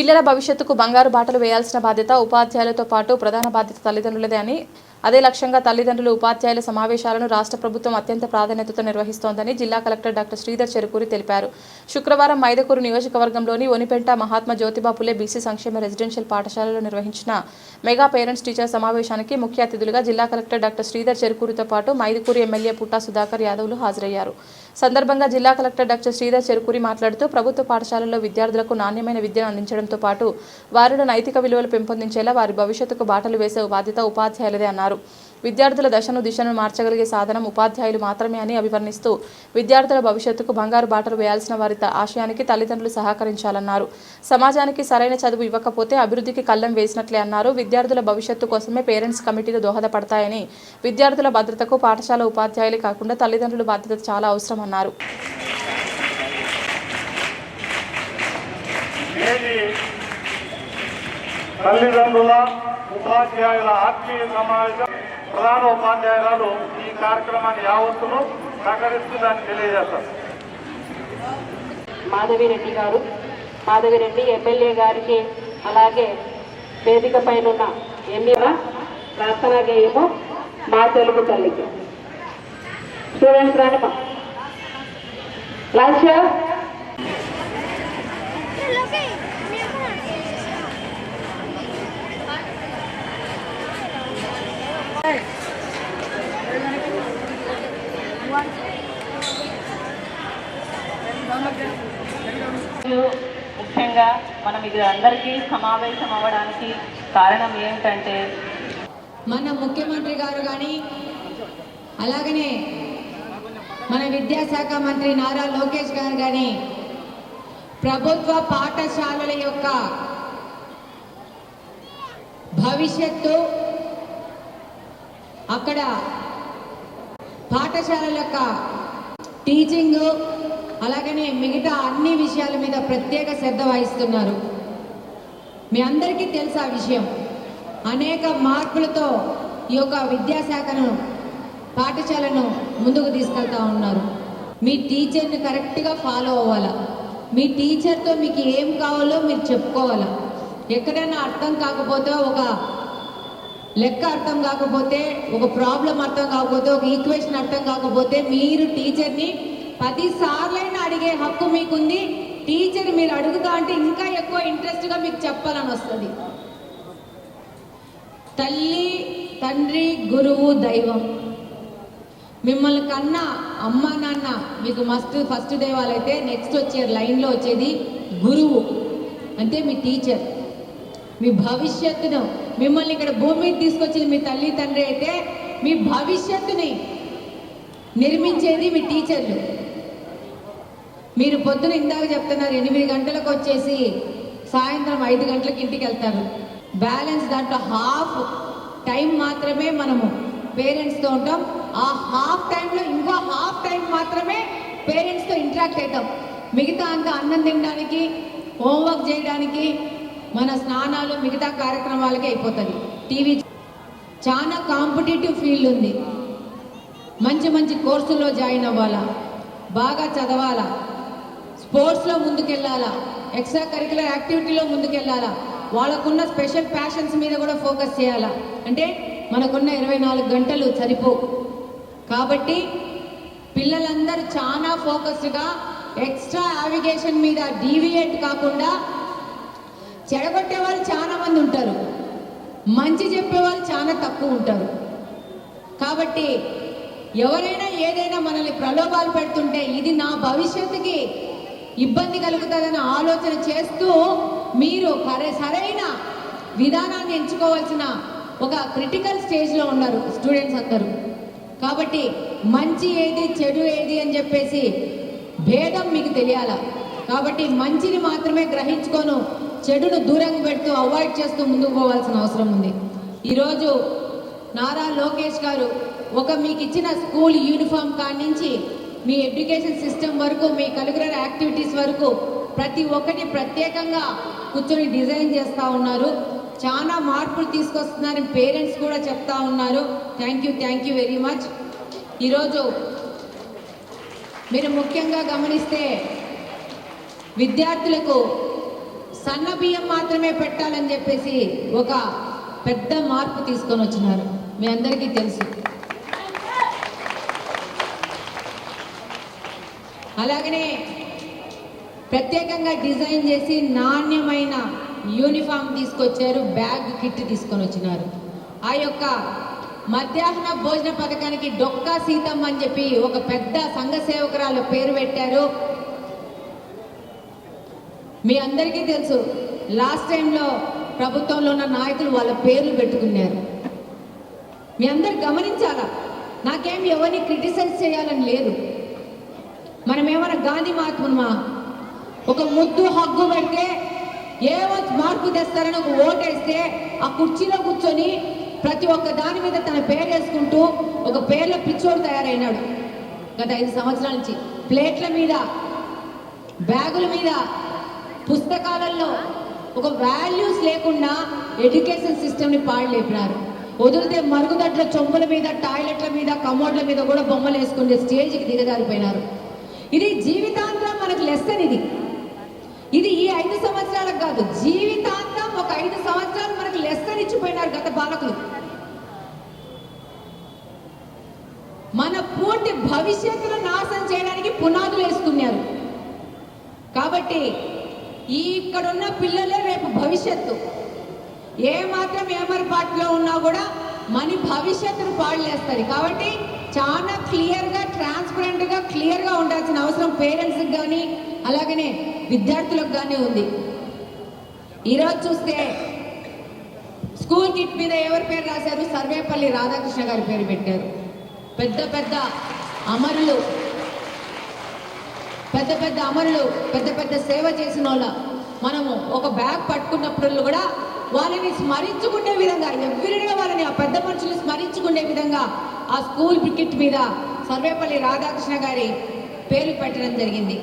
పిల్లల భవిష్యత్తుకు బంగారు బాటలు వేయాల్సిన బాధ్యత ఉపాధ్యాయులతో పాటు ప్రధాన బాధ్యత తల్లిదండ్రులదే అని అదే లక్ష్యంగా తల్లిదండ్రులు ఉపాధ్యాయుల సమావేశాలను రాష్ట్ర ప్రభుత్వం అత్యంత ప్రాధాన్యతతో నిర్వహిస్తోందని జిల్లా కలెక్టర్ డాక్టర్ శ్రీధర్ చెరుకూరి తెలిపారు. శుక్రవారం మైదకూరు నియోజకవర్గంలోని ఒనిపెంట మహాత్మా జ్యోతిబా పులే బీసీ సంక్షేమ రెసిడెన్షియల్ పాఠశాలలో నిర్వహించిన మెగా పేరెంట్స్ టీచర్ సమావేశానికి ముఖ్య అతిథులుగా జిల్లా కలెక్టర్ డాక్టర్ శ్రీధర్ చెరుకూరితో పాటు మైదుకూరు ఎమ్మెల్యే పుట్టా సుధాకర్ యాదవ్లు హాజరయ్యారు. సందర్భంగా జిల్లా కలెక్టర్ డాక్టర్ శ్రీధర్ చెరుకూరి మాట్లాడుతూ ప్రభుత్వ పాఠశాలల్లో విద్యార్థులకు నాణ్యమైన విద్యను అందించడంతో పాటు వారిలో నైతిక విలువలు పెంపొందించేలా వారి భవిష్యత్తుకు బాటలు వేసే బాధ్యత ఉపాధ్యాయులదే అన్నారు. విద్యార్థుల దశను దిశను మార్చగలిగే సాధనం ఉపాధ్యాయులు మాత్రమే అని అభివర్ణిస్తూ విద్యార్థుల భవిష్యత్తుకు బంగారు బాటలు వేయాల్సిన వారి ఆశయానికి తల్లిదండ్రులు సహకరించాలన్నారు. సమాజానికి సరైన చదువు ఇవ్వకపోతే అభివృద్ధికి కళ్ళం వేసినట్లే అన్నారు. విద్యార్థుల భవిష్యత్తు కోసమే పేరెంట్స్ కమిటీలు దోహదపడతాయని విద్యార్థుల భద్రతకు పాఠశాల ఉపాధ్యాయులు కాకుండా తల్లిదండ్రుల బాధ్యత చాలా అవసరమన్నారు తల్లిదండ్రుల ఉపాధ్యాయుల ఆత్మీయ సమావేశం ప్రధాన ఉపాధ్యాయురాలు ఈ కార్యక్రమాన్ని యావత్తును సహకరిస్తుందని తెలియజేస్తారు. మాధవిరెడ్డి గారు మాధవిరెడ్డి ఎమ్మెల్యే గారికి అలాగే వేదిక పైన ఉన్న ప్రార్థనా గేయము మా తెలుగు తల్లికి. స్టూడెంట్స్ రానిమా లక్ష్య ముఖ్యంగా మనం ఇది అందరికీ సమావేశం అవ్వడానికి కారణం ఏమిటంటే మన ముఖ్యమంత్రి గారు కానీ అలాగనే మన విద్యాశాఖ మంత్రి నారా లోకేష్ గారు కానీ ప్రభుత్వ పాఠశాలల యొక్క భవిష్యత్తు అక్కడ పాఠశాలల యొక్క టీచింగు అలాగనే మిగతా అన్ని విషయాల మీద ప్రత్యేక శ్రద్ధ వహిస్తున్నారు. మీ అందరికీ తెలుసు ఆ విషయం? అనేక మార్పులతో ఈ యొక్క విద్యాశాఖను పాఠశాలను ముందుకు తీసుకెళ్తా ఉన్నారు. మీ టీచర్ని కరెక్ట్గా ఫాలో అవ్వాలా. మీ టీచర్తో మీకు ఏం కావాలో మీరు చెప్పుకోవాలా. ఎక్కడైనా అర్థం కాకపోతే ఒక లెక్క అర్థం కాకపోతే ఒక ప్రాబ్లం అర్థం కాకపోతే ఒక ఈక్వేషన్ అర్థం కాకపోతే మీరు టీచర్ని పది సార్లైనా అడిగే హక్కు మీకుంది. టీచర్ మీరు అడుగుతా అంటే ఇంకా ఎక్కువ ఇంట్రెస్ట్గా మీకు చెప్పాలని వస్తుంది. తల్లి తండ్రి గురువు దైవం. మిమ్మల్ని కన్నా అమ్మ నాన్న మీకు మస్ట్ ఫస్ట్ దేవాలైతే నెక్స్ట్ వచ్చే లైన్లో వచ్చేది గురువు. అంటే మీ టీచర్. మీ భవిష్యత్తును. మిమ్మల్ని ఇక్కడ భూమి మీద తీసుకొచ్చింది మీ తల్లి తండ్రి అయితే మీ భవిష్యత్తుని నిర్మించేది మీ టీచర్లు. మీరు పొద్దున ఇందాక చెప్తున్నారు ఎనిమిది గంటలకు వచ్చేసి సాయంత్రం ఐదు గంటలకు ఇంటికి వెళ్తారు. బ్యాలెన్స్ దాంట్లో హాఫ్ టైం మాత్రమే మనము పేరెంట్స్తో ఉంటాం. ఆ హాఫ్ టైంలో ఇంకో హాఫ్ టైం మాత్రమే పేరెంట్స్తో ఇంటరాక్ట్ అవుతాం. మిగతా అంతా అన్నం తినడానికి హోంవర్క్ చేయడానికి మన స్నానాలు మిగతా కార్యక్రమాలకి అయిపోతుంది టీవీ చాలా కాంపిటేటివ్ ఫీల్డ్ ఉంది. మంచి మంచి కోర్సుల్లో జాయిన్ అవ్వాలా? బాగా చదవాలా? స్పోర్ట్స్లో ముందుకెళ్ళాలా? Extra curricular యాక్టివిటీలో ముందుకెళ్ళాలా? వాళ్ళకున్న స్పెషల్ ప్యాషన్స్ మీద కూడా ఫోకస్ చేయాలా? అంటే మనకున్న ఇరవై నాలుగు గంటలు సరిపో కాబట్టి పిల్లలందరూ చాలా ఫోకస్డ్గా ఎక్స్ట్రా యావిగేషన్ మీద డీవియేట్ కాకుండా చెడగొట్టే వాళ్ళు చాలా మంది ఉంటారు. మంచి చెప్పే వాళ్ళు చాలా తక్కువ ఉంటారు. కాబట్టి ఎవరైనా ఏదైనా మనల్ని ప్రలోభాలు పెడుతుంటే ఇది నా భవిష్యత్తుకి ఇబ్బంది కలుగుతుందని ఆలోచన చేస్తూ మీరు సరైన విధానాన్ని ఎంచుకోవాల్సిన ఒక క్రిటికల్ స్టేజ్లో ఉన్నారు స్టూడెంట్స్ అందరూ. కాబట్టి మంచి ఏది చెడు ఏది అని చెప్పేసి భేదం మీకు తెలియాల? కాబట్టి మంచిని మాత్రమే గ్రహించుకోను చెడును దూరంగా పెడుతూ అవాయిడ్ చేస్తూ ముందుకు పోవాల్సిన అవసరం ఉంది. ఈరోజు నారా లోకేష్ గారు ఒక మీకు ఇచ్చిన స్కూల్ యూనిఫామ్ కాడి నుంచి మీ ఎడ్యుకేషన్ సిస్టమ్ వరకు మీ కలుగురర్ యాక్టివిటీస్ వరకు ప్రతి ఒక్కటి ప్రత్యేకంగా కూర్చొని డిజైన్ చేస్తూ ఉన్నారు. చాలా మార్పులు తీసుకొస్తున్నారని పేరెంట్స్ కూడా చెప్తా ఉన్నారు. Thank you thank you very much ఈరోజు మీరు ముఖ్యంగా గమనిస్తే విద్యార్థులకు సన్న బియ్యం మాత్రమే పెట్టాలని చెప్పేసి ఒక పెద్ద మార్పు తీసుకొని వచ్చినారు. మీ అందరికీ తెలుసు. అలాగనే ప్రత్యేకంగా డిజైన్ చేసి నాణ్యమైన యూనిఫామ్ తీసుకొచ్చారు బ్యాగ్ కిట్ తీసుకొని వచ్చినారు. ఆ యొక్క మధ్యాహ్న భోజన పథకానికి డొక్కా సీతమ్మ అని చెప్పి ఒక పెద్ద సంఘ సేవకురాలు పేరు పెట్టారు. మీ అందరికీ తెలుసు లాస్ట్ టైంలో ప్రభుత్వంలో ఉన్న నాయకులు వాళ్ళ పేర్లు పెట్టుకున్నారు. మీ అందరు గమనించాలా? నాకేం ఎవరిని క్రిటిసైజ్ చేయాలని లేదు. మనం ఏమైనా గాంధీ మహాత్ముమా ఒక ముద్దు హగ్గు పెడితే ఏమో మార్పు తెస్తారని ఒక ఓటేస్తే ఆ కుర్చీలో కూర్చొని ప్రతి ఒక్క దాని మీద తన పేరు వేసుకుంటూ ఒక పేర్ల పిచ్చోడు తయారైనాడు. గత ఐదు సంవత్సరాల నుంచి ప్లేట్ల మీద బ్యాగుల మీద పుస్తకాలలో ఒక వాల్యూస్ లేకుండా ఎడ్యుకేషన్ సిస్టమ్ని పాడలేపినారు. వదిలితే మరుగుదొడ్ల చొంపుల మీద టాయిలెట్ల మీద కమోడ్ల మీద కూడా బొమ్మలు వేసుకునే స్టేజ్కి దిగజారిపోయినారు. ఇది జీవితాంతం మనకు లెసన్ ఇది. ఇది ఈ ఐదు సంవత్సరాలకు కాదు జీవితాంతం ఒక ఐదు సంవత్సరాలు మనకు లెసన్ ఇచ్చిపోయినారు గత పాలకులు. మన పూర్తి భవిష్యత్తును నాశనం చేయడానికి పునాదులు వేసుకున్నారు. కాబట్టి ఈ ఇక్కడున్న పిల్లలే రేపు భవిష్యత్తు. ఏ మాత్రం ఏమరపాటులో ఉన్నా కూడా మన భవిష్యత్తును పాడులేస్తారు కాబట్టి చాలా క్లియర్గా ట్రాన్స్పరెంట్గా క్లియర్గా ఉండాల్సిన అవసరం పేరెంట్స్కి కానీ అలాగనే విద్యార్థులకు కానీ ఉంది. ఈరోజు చూస్తే స్కూల్ కిట్ మీద ఎవరి పేరు రాశారు? సర్వేపల్లి రాధాకృష్ణ గారి పేరు పెట్టారు. పెద్ద పెద్ద అమరులు పెద్ద పెద్ద అమరులు పెద్ద పెద్ద సేవ చేసిన వాళ్ళ మనము ఒక బ్యాగ్ పట్టుకున్నప్పుడు కూడా వాళ్ళని స్మరించుకునే విధంగా ఎవరిగా వాళ్ళని ఆ పెద్ద మనుషులు స్మరించుకునే విధంగా ఆ స్కూల్ క్రికెట్ మీద సర్వేపల్లి రాధాకృష్ణ గారి పేరు పెట్టడం జరిగింది.